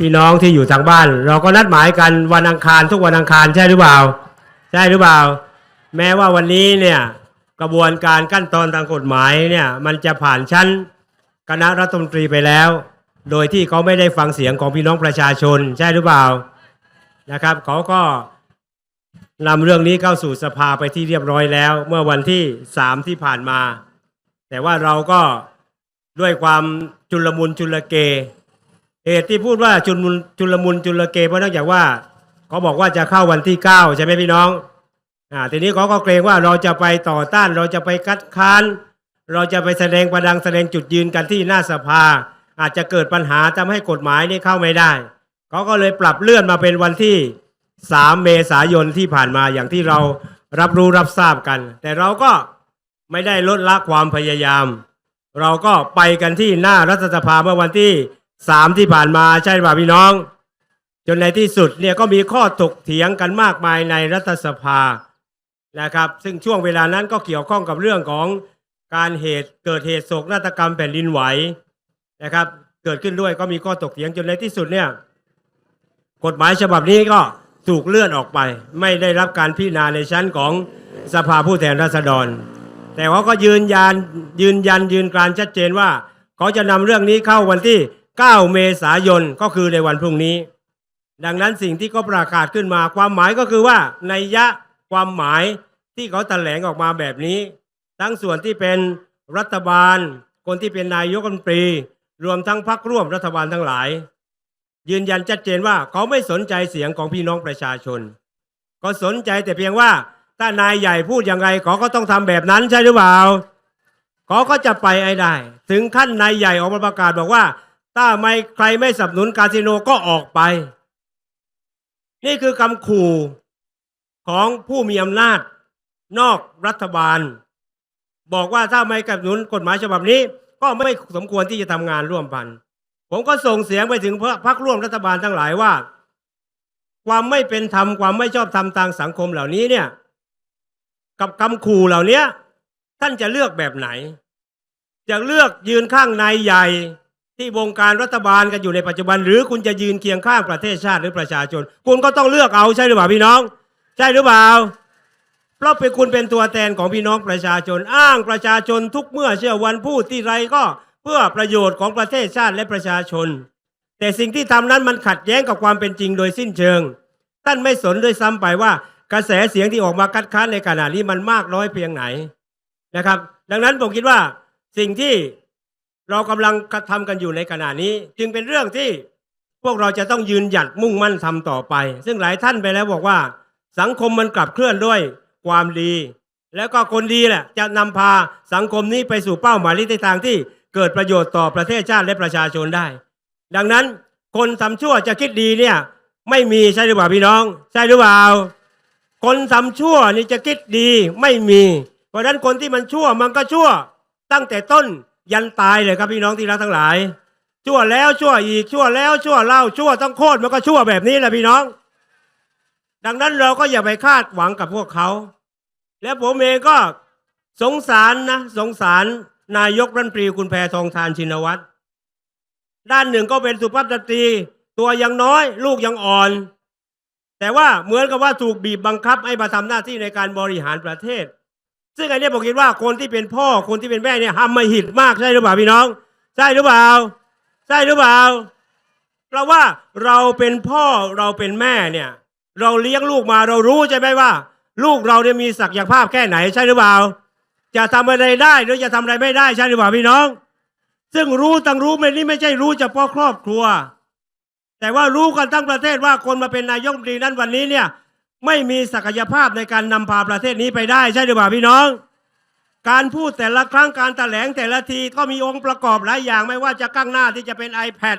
พี่น้องที่อยู่ทางบ้าน เราก็นัดหมายกันวันอังคารทุกวันอังคารใช่หรือเปล่า ใช่หรือเปล่า แม้ว่าวันนี้เนี่ยกระบวนการขั้นตอนทางกฎหมายเนี่ยมันจะผ่านชั้นคณะรัฐมนตรีไปแล้ว โดยที่เขาไม่ได้ฟังเสียงของพี่น้องประชาชนใช่หรือเปล่านะครับเขาก็นำเรื่องนี้เข้าสู่สภาไปที่เรียบร้อยแล้ว เมื่อวันที่สามที่ผ่านมา แต่ว่าเราก็ด้วยความจุลมุนจุลเก เหตุที่พูดว่าจุลมุนจุลมุนจุลเกเพราะเนื่องจากว่าเขาบอกว่าจะเข้าวันที่เก้าใช่ไหมพี่น้องอ่าทีนี้เขาก็เกรงว่าเราจะไปต่อต้านเราจะไปคัดค้าน เราจะไปแสดงประดังแสดงจุดยืนกันที่หน้าสภา อาจจะเกิดปัญหาทำให้กฎหมายนี้เข้าไม่ได้เขาก็เลยปรับเลื่อนมาเป็นวันที่ 3 เมษายนที่ผ่านมาอย่างที่เรารับรู้รับทราบกัน แต่เราก็ไม่ได้ลดละความพยายาม เราก็ไปกันที่หน้ารัฐสภาเมื่อวันที่ สามที่ผ่านมาใช่ป่ะพี่น้อง จนในที่สุดเนี่ยก็มีข้อถกเถียงกันมากมายในรัฐสภานะครับ ซึ่งช่วงเวลานั้นก็เกี่ยวข้องกับเรื่องของการเหตุเกิดเหตุโศกนาฏกรรมแผ่นดินไหวนะครับ เกิดขึ้นด้วยก็มีข้อถกเถียงจนในที่สุดเนี่ยกฎหมายฉบับนี้ก็ถูกเลื่อนออกไป ไม่ได้รับการพิจารณาในชั้นของสภาผู้แทนราษฎร แต่เขาก็ยืนยันยืนยันยืนกรานชัดเจนว่า เขาจะนำเรื่องนี้เข้าวันที่ 9 เมษายนก็คือในวันพรุ่งนี้ ดังนั้นสิ่งที่เขาประกาศขึ้นมา ความหมายก็คือว่าในยะความหมายที่เขาแถลงออกมาแบบนี้ ทั้งส่วนที่เป็นรัฐบาล คนที่เป็นนายกรัฐมนตรี รวมทั้งพรรคร่วมรัฐบาลทั้งหลาย ยืนยันชัดเจนว่าเขาไม่สนใจเสียงของพี่น้องประชาชนก็สนใจแต่เพียงว่าถ้านายใหญ่พูดยังไงเขาก็ต้องทำแบบนั้นใช่หรือเปล่าเขาก็จะไปไอ้ได้ ถึงขั้นนายใหญ่ออกมาประกาศบอกว่า ถ้าไม่ใครไม่สนับสนุนคาสิโนก็ออกไป นี่คือคำขู่ของผู้มีอำนาจ นอกรัฐบาล บอกว่าถ้าไม่สนับสนุนกฎหมายฉบับนี้ ก็ไม่สมควรที่จะทำงานร่วมกันผมก็ส่งเสียงไปถึงพรรคร่วมรัฐบาลทั้งหลายว่า ความไม่เป็นธรรมความไม่ชอบธรรมทางสังคมเหล่านี้เนี่ย กับคำขู่เหล่านี้ท่านจะเลือกแบบไหน จะเลือกยืนข้างนายใหญ่ ที่วงการรัฐบาลกันอยู่ในปัจจุบัน หรือคุณจะยืนเคียงข้างประเทศชาติหรือประชาชน คุณก็ต้องเลือกเอาใช่หรือเปล่าพี่น้อง ใช่หรือเปล่าเพราะเป็นคุณเป็นตัวแทนของพี่น้องประชาชน อ้างประชาชนทุกเมื่อเชื่อวันพูดที่ไรก็เพื่อประโยชน์ของประเทศชาติและประชาชน แต่สิ่งที่ทำนั้นมันขัดแย้งกับความเป็นจริงโดยสิ้นเชิง ท่านไม่สนด้วยซ้ำไปว่า กระแสเสียงที่ออกมาคัดค้านในขณะนี้มันมากน้อยเพียงไหนนะครับ ดังนั้นผมคิดว่าสิ่งที่ เรากำลังกระทำกันอยู่ในขณะนี้ จึงเป็นเรื่องที่พวกเราจะต้องยืนหยัดมุ่งมั่นทำต่อไป ซึ่งหลายท่านไปแล้วบอกว่า สังคมมันกลับเคลื่อนด้วยความดี แล้วก็คนดีแหละจะนำพาสังคมนี้ไปสู่เป้าหมายในทางที่เกิดประโยชน์ต่อประเทศชาติและประชาชนได้ ดังนั้นคนทำชั่วจะคิดดีเนี่ยไม่มีใช่หรือเปล่าพี่น้อง ใช่หรือเปล่าคนทำชั่วนี่จะคิดดีไม่มี เพราะฉะนั้นคนที่มันชั่วมันก็ชั่วตั้งแต่ต้น ยันตายเลยครับพี่น้องที่รักทั้งหลาย ชั่วแล้วชั่วอีกชั่วแล้วชั่วเล่าชั่วต้องโคตรมันก็ชั่วแบบนี้แหละพี่น้อง ดังนั้นเราก็อย่าไปคาดหวังกับพวกเขา และผมเองก็สงสารนะสงสารนายกรัฐมนตรีคุณแพทองทานชินวัตรด้านหนึ่งก็เป็นสุภาพสตรีตัวยังน้อย ลูกยังอ่อน แต่ว่าเหมือนกับว่าถูกบีบบังคับให้มาทำหน้าที่ในการบริหารประเทศ ซึ่งอันนี้ผมคิดว่าคนที่เป็นพ่อคนที่เป็นแม่เนี่ยทำมาหิดมากใช่หรือเปล่าพี่น้อง ใช่หรือเปล่า ใช่หรือเปล่าเพราะว่าเราเป็นพ่อเราเป็นแม่เนี่ย เราเลี้ยงลูกมาเรารู้ใช่ไหมว่า ลูกเราเนี่ยมีศักยภาพแค่ไหนใช่หรือเปล่า จะทำอะไรได้หรือจะทำอะไรไม่ได้ใช่หรือเปล่าพี่น้อง ซึ่งรู้ตั้งรู้ไม่นี่ไม่ใช่รู้เฉพาะครอบครัว แต่ว่ารู้กันทั้งประเทศว่าคนมาเป็นนายกรัฐมนตรีนั้นวันนี้เนี่ย ไม่มีศักยภาพในการนำพาประเทศนี้ไปได้ใช่หรือเปล่าพี่น้อง การพูดแต่ละครั้งการแถลงแต่ละทีก็มีองค์ประกอบหลายอย่างไม่ว่าจะก้างหน้าที่จะเป็น iPad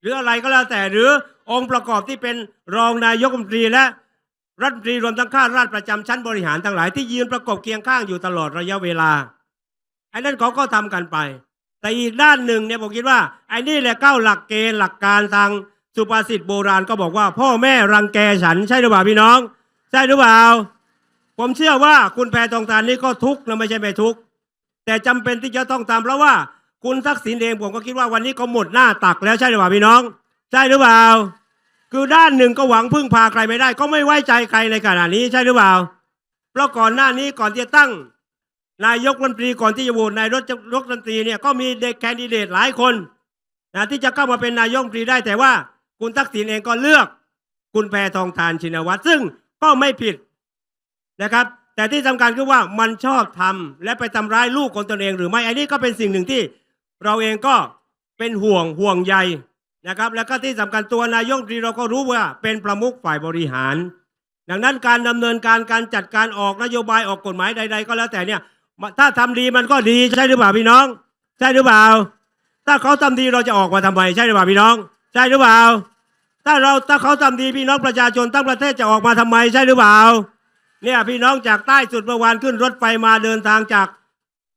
หรืออะไรก็แล้วแต่หรือองค์ประกอบที่เป็นรองนายกรัฐมนตรีและรัฐมนตรีรวมทั้งข้าราชประจำชั้นบริหารทั้งหลายที่ยืนประกบเคียงข้างอยู่ตลอดระยะเวลาไอ้นั่นเขาก็ทำกันไป แต่อีกด้านหนึ่งเนี่ยผมคิดว่าไอ้นี่แหละเก้าหลักเกณฑ์หลักการทาง สุภาษิตโบราณก็บอกว่า พ่อแม่รังแกฉันใช่หรือเปล่าพี่น้อง ใช่หรือเปล่าผมเชื่อว่าคุณแพทองทานนี่ก็ทุกข์นะไม่ใช่ไม่ทุกข์แต่จำเป็นที่จะต้องทำเพราะว่าคุณทักษิณเองผมก็คิดว่าวันนี้ก็หมดหน้าตักแล้วใช่หรือเปล่าพี่น้อง ใช่หรือเปล่า คือด้านหนึ่งก็หวังพึ่งพาใครไม่ได้ ก็ไม่ไว้ใจใครในขณะนี้ใช่หรือเปล่า เพราะก่อนหน้านี้ก่อนที่จะตั้ง นายกรัฐมนตรีก่อนที่จะโหวตนายกรัฐมนตรีเนี่ยก็มีเด็กแคนดิเดตหลายคนนะที่จะเข้ามาเป็นนายกรัฐมนตรีได้แต่ว่า คุณทักษิณเองก็เลือก คุณแพทองทานชินวัตรซึ่งก็ไม่ผิดนะครับ แต่ที่สำคัญคือว่ามันชอบทำและไปทำร้ายลูกของตนเองหรือไม่อันนี้ก็เป็นสิ่งหนึ่งที่เราเองก็เป็นห่วงห่วงใยนะครับ แล้วก็ที่สำคัญตัวนายกรีเราก็รู้ว่าเป็นประมุขฝ่ายบริหาร ดังนั้นการดำเนินการการจัดการออกนโยบายออกกฎหมายใด ๆ ก็แล้วแต่เนี่ยถ้าทำดีมันก็ดีใช่หรือเปล่าพี่น้อง ใช่หรือเปล่า ถ้าเขาทำดีเราจะออกมาทำไมใช่หรือเปล่าพี่น้อง ใช่หรือเปล่า ถ้าเราถ้าเขาทำดีพี่น้องประชาชนทั้งประเทศจะออกมาทำไมใช่หรือเปล่า เนี่ยพี่น้องจากใต้สุดเมื่อวานขึ้นรถไฟมาเดินทางจาก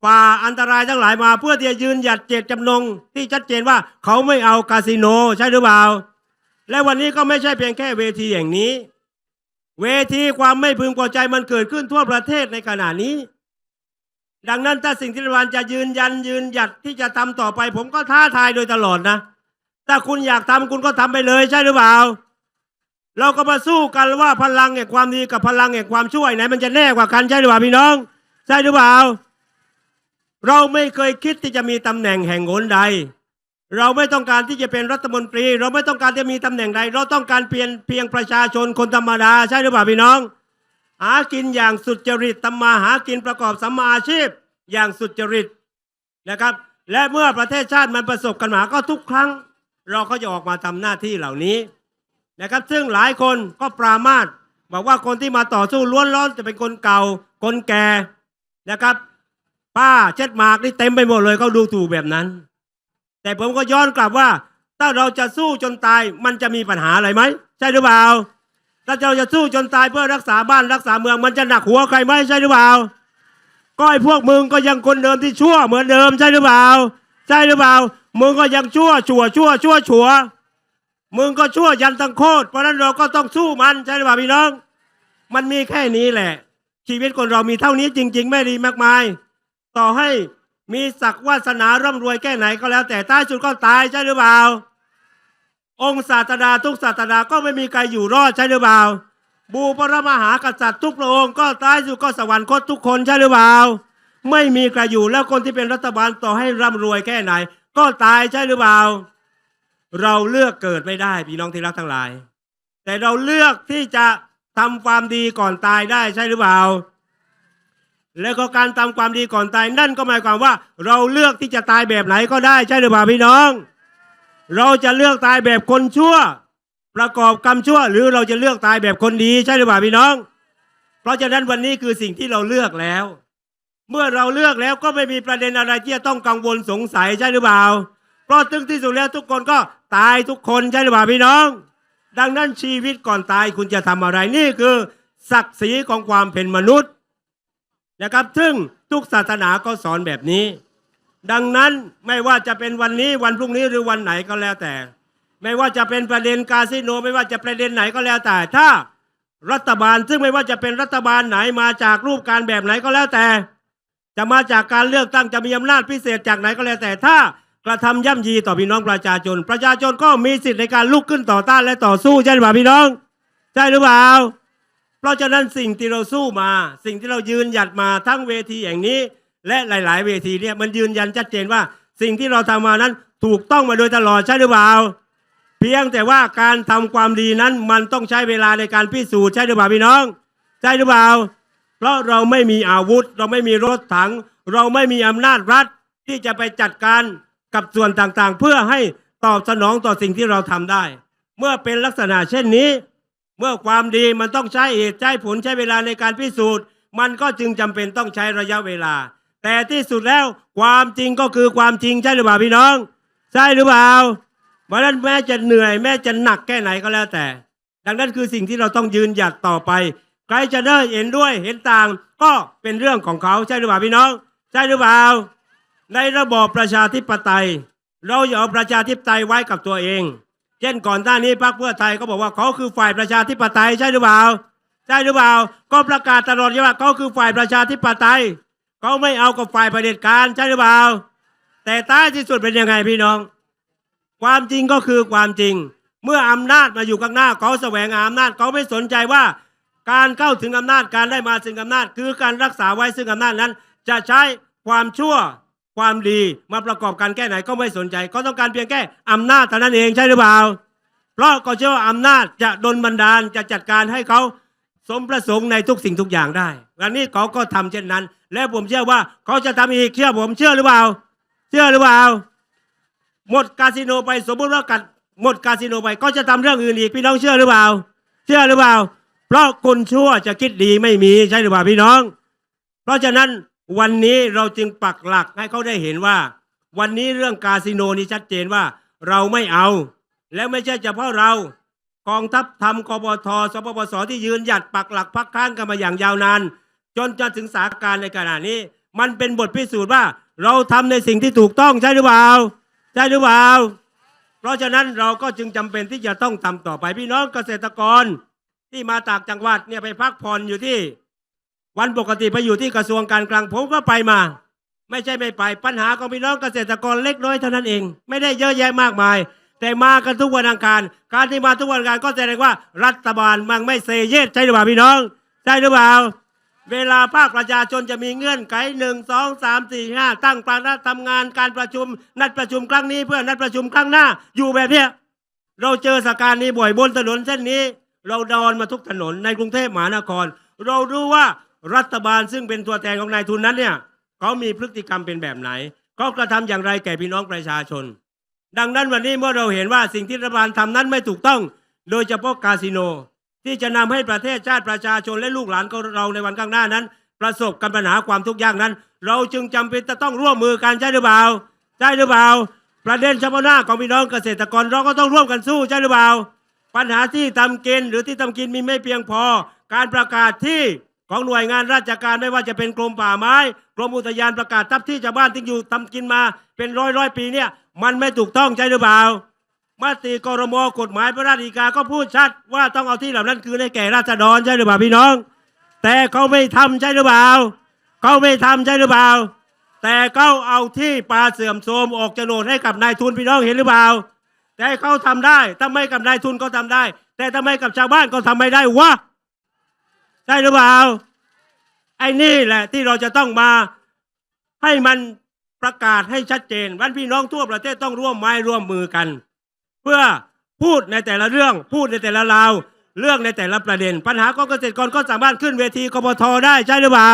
ป่าอันตรายทั้งหลายมา เพื่อที่จะยืนหยัดเจตจำนง ที่ชัดเจนว่าเขาไม่เอาคาสิโนใช่หรือเปล่า และวันนี้ก็ไม่ใช่เพียงแค่เวทีอย่างนี้ เวทีความไม่พึงพอใจมันเกิดขึ้นทั่วประเทศในขณะนี้ ดังนั้นถ้าสิ่งที่รัฐบาลจะยืนยันยืนหยัดที่จะทำต่อไป ผมก็ท้าทายโดยตลอดนะ ถ้าคุณอยากทำคุณก็ทำไปเลยใช่หรือเปล่า เราก็มาสู้กันว่าพลังแห่งความดีกับพลังแห่งความช่วยไหนมันจะแน่กว่ากันใช่หรือเปล่าพี่น้อง ใช่หรือเปล่า เราไม่เคยคิดที่จะมีตำแหน่งแห่งหนใด เราไม่ต้องการที่จะเป็นรัฐมนตรี เราไม่ต้องการจะมีตำแหน่งใด เราต้องการเพียงเพียงประชาชนคนธรรมดาใช่หรือเปล่าพี่น้อง หากินอย่างสุจริตทำมาหากินประกอบสัมมาอาชีพอย่างสุจริตนะครับ และเมื่อประเทศชาติมันประสบกันมาก็ทุกครั้ง เราก็จะออกมาทำหน้าที่เหล่านี้นะครับ ซึ่งหลายคนก็ปรามาสบอกว่าคนที่มาต่อสู้ล้วนล้อนจะเป็นคนเก่า คนแก่นะครับ ป้าเช็ดหมากนี่เต็มไปหมดเลยเขาดูถูกแบบนั้น แต่ผมก็ย้อนกลับว่า ถ้าเราจะสู้จนตายมันจะมีปัญหาอะไรไหมใช่หรือเปล่าถ้าเราจะสู้จนตายเพื่อรักษาบ้านรักษาเมืองมันจะหนักหัวใครไหมใช่หรือเปล่าก็ไอ้พวกมึงก็ยังคนเดิมที่ชั่วเหมือนเดิมใช่หรือเปล่า ใช่หรือเปล่า มึงก็ยังชั่วชั่วชั่วชั่วชั่วมึงก็ชั่วยันตังโคตรเพราะนั้นเราก็ต้องสู้มันใช่หรือเปล่าพี่น้อง มันมีแค่นี้แหละ ชีวิตคนเรามีเท่านี้จริง ๆ ไม่ดีมากมาย ต่อให้มีศักดิ์วาสนาร่ำรวยแค่ไหนก็แล้ว แต่ท้ายสุดก็ตายใช่หรือเปล่า องค์ศาสดาทุกศาสดาก็ไม่มีใครอยู่รอดใช่หรือเปล่า บูพระมหากษัตริย์ทุกพระองค์ก็ตายสุดก็สวรรคตทุกคนใช่หรือเปล่า ไม่มีใครอยู่แล้วคนที่เป็นรัฐบาลต่อให้ร่ำรวยแค่ไหน ก็ตายใช่หรือเปล่า เราเลือกเกิดไม่ได้พี่น้องที่รักทั้งหลาย แต่เราเลือกที่จะทำความดีก่อนตายได้ใช่หรือเปล่า แล้วก็การทำความดีก่อนตายนั่นก็หมายความว่า เราเลือกที่จะตายแบบไหนก็ได้ใช่หรือเปล่าพี่น้อง เราจะเลือกตายแบบคนชั่ว ประกอบกรรมชั่ว หรือเราจะเลือกตายแบบคนดีใช่หรือเปล่าพี่น้อง เพราะฉะนั้นวันนี้คือสิ่งที่เราเลือกแล้ว เมื่อเราเลือกแล้วก็ไม่มีประเด็นอะไรที่จะต้องกังวลสงสัยใช่หรือเปล่า เพราะถึงที่สุดแล้วทุกคนก็ตายทุกคนใช่หรือเปล่าพี่น้อง ดังนั้นชีวิตก่อนตายคุณจะทำอะไรนี่คือ ศักดิ์ศรีของความเป็นมนุษย์นะครับ ซึ่งทุกศาสนาก็สอนแบบนี้ ดังนั้นไม่ว่าจะเป็นวันนี้วันพรุ่งนี้หรือวันไหนก็แล้วแต่ ไม่ว่าจะเป็นประเด็นคาสิโน ไม่ว่าจะประเด็นไหนก็แล้วแต่ ถ้ารัฐบาลซึ่งไม่ว่าจะเป็นรัฐบาลไหนมาจากรูปการแบบไหนก็แล้วแต่ จะมาจากการเลือกตั้งจะมีอำนาจพิเศษจากไหนก็แล้วแต่ถ้ากระทำย่ำยีต่อพี่น้องประชาชน ประชาชนก็มีสิทธิ์ในการลุกขึ้นต่อต้านและต่อสู้ใช่หรือเปล่าพี่น้อง ใช่หรือเปล่า เพราะฉะนั้นสิ่งที่เราสู้มา สิ่งที่เรายืนหยัดมาทั้งเวทีอย่างนี้ และหลาย ๆ เวทีเนี่ยมันยืนยันชัดเจนว่า สิ่งที่เราทำมานั้นถูกต้องมาโดยตลอดใช่หรือเปล่า เพียงแต่ว่าการทำความดีนั้นมันต้องใช้เวลาในการพิสูจน์ใช่หรือเปล่าพี่น้อง ใช่หรือเปล่า ราะเราไม่มีอาวุธ เราไม่มีรถถัง เราไม่มีอำนาจรัฐที่จะไปจัดการกับส่วนต่างๆ เพื่อให้ตอบสนองต่อสิ่งที่เราทำได้ เมื่อเป็นลักษณะเช่นนี้ เมื่อความดีมันต้องใช้เหตุใช้ผลใช้เวลาในการพิสูจน์ มันก็จึงจำเป็นต้องใช้ระยะเวลา แต่ที่สุดแล้วความจริงก็คือความจริงใช่หรือเปล่าพี่น้อง ใช่หรือเปล่าเพราะฉะนั้นแม้จะเหนื่อยแม้จะหนักแค่ไหนก็แล้วแต่ ดังนั้นคือสิ่งที่เราต้องยืนหยัดต่อไป ใครจะได้เห็นด้วยเห็นต่างก็เป็นเรื่องของเขาใช่หรือเปล่าพี่น้อง ใช่หรือเปล่า ในระบอบประชาธิปไตย เราอย่าเอาประชาธิปไตยไว้กับตัวเอง เช่นก่อนหน้านี้พรรคเพื่อไทยก็บอกว่าเขาคือฝ่ายประชาธิปไตยใช่หรือเปล่าใช่หรือเปล่า ก็ประกาศตลอดว่าเขาคือฝ่ายประชาธิปไตยเขาไม่เอากับฝ่ายเผด็จการใช่หรือเปล่า แต่ท้ายที่สุดเป็นยังไงพี่น้อง ความจริงก็คือความจริง เมื่ออำนาจมาอยู่ข้างหน้าเขาแสวงหาอำนาจเขาไม่สนใจว่า การเข้าถึงอำนาจการได้มาซึ่งอำนาจ คือการรักษาไว้ซึ่งอำนาจนั้น จะใช้ความชั่วความดีมาประกอบกันแค่ไหนก็ไม่สนใจเขาต้องการเพียงแค่อำนาจเท่านั้นเองใช่หรือเปล่า เพราะเขาเชื่อว่าอำนาจจะดลบันดาลจะจัดการให้เขาสมประสงค์ในทุกสิ่งทุกอย่างได้วันนี้เขาก็ทำเช่นนั้น และผมเชื่อว่าเขาจะทำอีกเชื่อผมเชื่อหรือเปล่า เชื่อหรือเปล่า หมดคาสิโนไปสมมติว่ากัดหมดคาสิโนไปก็จะทำเรื่องอื่นอีกพี่น้องเชื่อหรือเปล่า เชื่อหรือเปล่า ราะคนชั่วจะคิดดีไม่มีใช่หรือเปล่าพี่น้อง เพราะฉะนั้นวันนี้เราจึงปักหลักให้เขาได้เห็นว่า วันนี้เรื่องคาสิโนนี่ชัดเจนว่าเราไม่เอา และไม่ใช่เฉพาะเรากองทัพทำกบทสปปสที่ยืนหยัดปักหลักพักค้านกันมาอย่างยาวนาน จนจนถึงสาการในขณะนี้ มันเป็นบทพิสูจน์ว่า เราทำในสิ่งที่ถูกต้องใช่หรือเปล่าใช่หรือเปล่าเพราะฉะนั้นเราก็จึงจำเป็นที่จะต้องทำต่อไปพี่น้องเกษตรกร ที่มาตากจังหวัดเนี่ยไปพักผ่อนอยู่ที่ วันปกติไปอยู่ที่กระทรวงการคลังผมก็ไปมา ไม่ใช่ไม่ไปปัญหาของพี่น้องเกษตรกรเล็กน้อยเท่านั้นเอง ไม่ได้เยอะแยะมากมาย แต่มากันทุกวันอังคาร การที่มาทุกวันอังคารก็แสดงว่ารัฐบาลมันไม่เซเยสใช่หรือเปล่าพี่น้องใช่หรือเปล่าเวลาภาคประชาชนจะมีเงื่อนไขหนึ่งสองสามสี่ห้าตั้งปณะทำงานการประชุม นัดประชุมครั้งนี้เพื่อนัดประชุมครั้งหน้า อยู่แบบเนี้ยเราเจอสถานนี้บ่อยบนถนนเส้นนี้ เราดอนมาทุกถนนในกรุงเทพมหานคร เรารู้ว่ารัฐบาลซึ่งเป็นตัวแทนของนายทุนนั้นเนี่ยเขามีพฤติกรรมเป็นแบบไหนเขากระทำอย่างไรแก่พี่น้องประชาชน ดังนั้นวันนี้เมื่อเราเห็นว่าสิ่งที่รัฐบาลทำนั้นไม่ถูกต้อง โดยเฉพาะคาสิโน ที่จะนำให้ประเทศชาติประชาชนและลูกหลานของเราในวันข้างหน้านั้น ประสบกับปัญหาความทุกข์ยากนั้น เราจึงจำเป็นจะต้องร่วมมือกันใช่หรือเปล่าใช่หรือเปล่าประเด็นเฉพาะหน้าของพี่น้องเกษตรกรเราก็ต้องร่วมกันสู้ใช่หรือเปล่า ปัญหาที่ทำกินหรือที่ทำกินมีไม่เพียงพอ การประกาศที่ของหน่วยงานราชการไม่ว่าจะเป็นกรมป่าไม้กรมอุทยานประกาศทับที่ชาวบ้านที่อยู่ทำกินมาเป็นร้อยร้อยปีเนี่ยมันไม่ถูกต้องใช่หรือเปล่ามาติกรมกฎหมายพระราชฎีกาก็พูดชัดว่าต้องเอาที่เหล่านั้นคืนให้แก่ราษฎรใช่หรือเปล่าพี่น้อง แต่เขาไม่ทำใช่หรือเปล่าเขาไม่ทำใช่หรือเปล่า แต่เขาเอาที่ปลาเสื่อมโทรมออกโฉนดให้กับนายทุนพี่น้องเห็นหรือเปล่า แต่เขาทำได้ถ้าไม่กับนายทุนก็ทำได้ แต่ถ้าไม่กับชาวบ้านก็ทำไม่ได้วะใช่หรือเปล่าไอ้นี่แหละที่เราจะต้องมาให้มันประกาศให้ชัดเจนวันพี่น้องทั่วประเทศต้องร่วมไม้ร่วมมือกัน เพื่อพูดในแต่ละเรื่อง พูดในแต่ละราวเรื่องในแต่ละประเด็น ปัญหาของเกษตรกรก็สามารถขึ้นเวทีกบทได้ใช่หรือเปล่า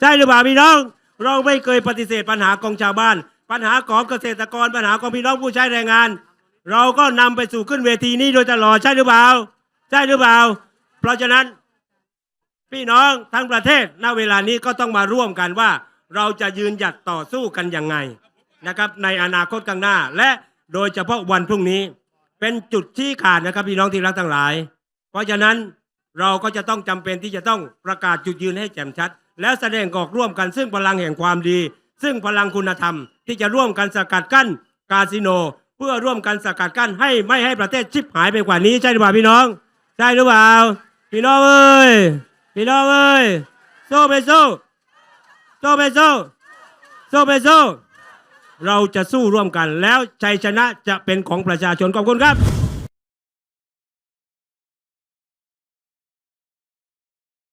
ใช่หรือเปล่าพี่น้อง เราไม่เคยปฏิเสธปัญหาของชาวบ้าน ปัญหาของเกษตรกรปัญหาของพี่น้องผู้ใช้แรงงาน เราก็นำไปสู่ขึ้นเวทีนี้โดยตลอดใช่หรือเปล่าใช่หรือเปล่า เพราะฉะนั้นพี่น้องทั้งประเทศณเวลานี้ก็ต้องมาร่วมกันว่า เราจะยืนหยัดต่อสู้กันยังไงนะครับ ในอนาคตข้างหน้า และโดยเฉพาะวันพรุ่งนี้ เป็นจุดที่ขาดนะครับพี่น้องที่รักทั้งหลาย เพราะฉะนั้นเราก็จะต้องจำเป็นที่จะต้องประกาศจุดยืนให้แจ่มชัด แล้วแสดงออกร่วมกันซึ่งพลังแห่งความดี ซึ่งพลังคุณธรรม ที่จะร่วมกันสกัดกั้นคาสิโน พื่อร่วมกันสกัดกั้นให้ไม่ให้ประเทศชิบหายไปกว่านี้ใช่หรือเปล่าพี่น้อง ใช่หรือเปล่าพี่น้องเอ้ยพี่น้องเอ้ยสู้ไปสู้สู้ไปสู้สู้ไปสู้เราจะสู้ร่วมกันแล้วชัยชนะจะเป็นของประชาชนขอบคุณครับ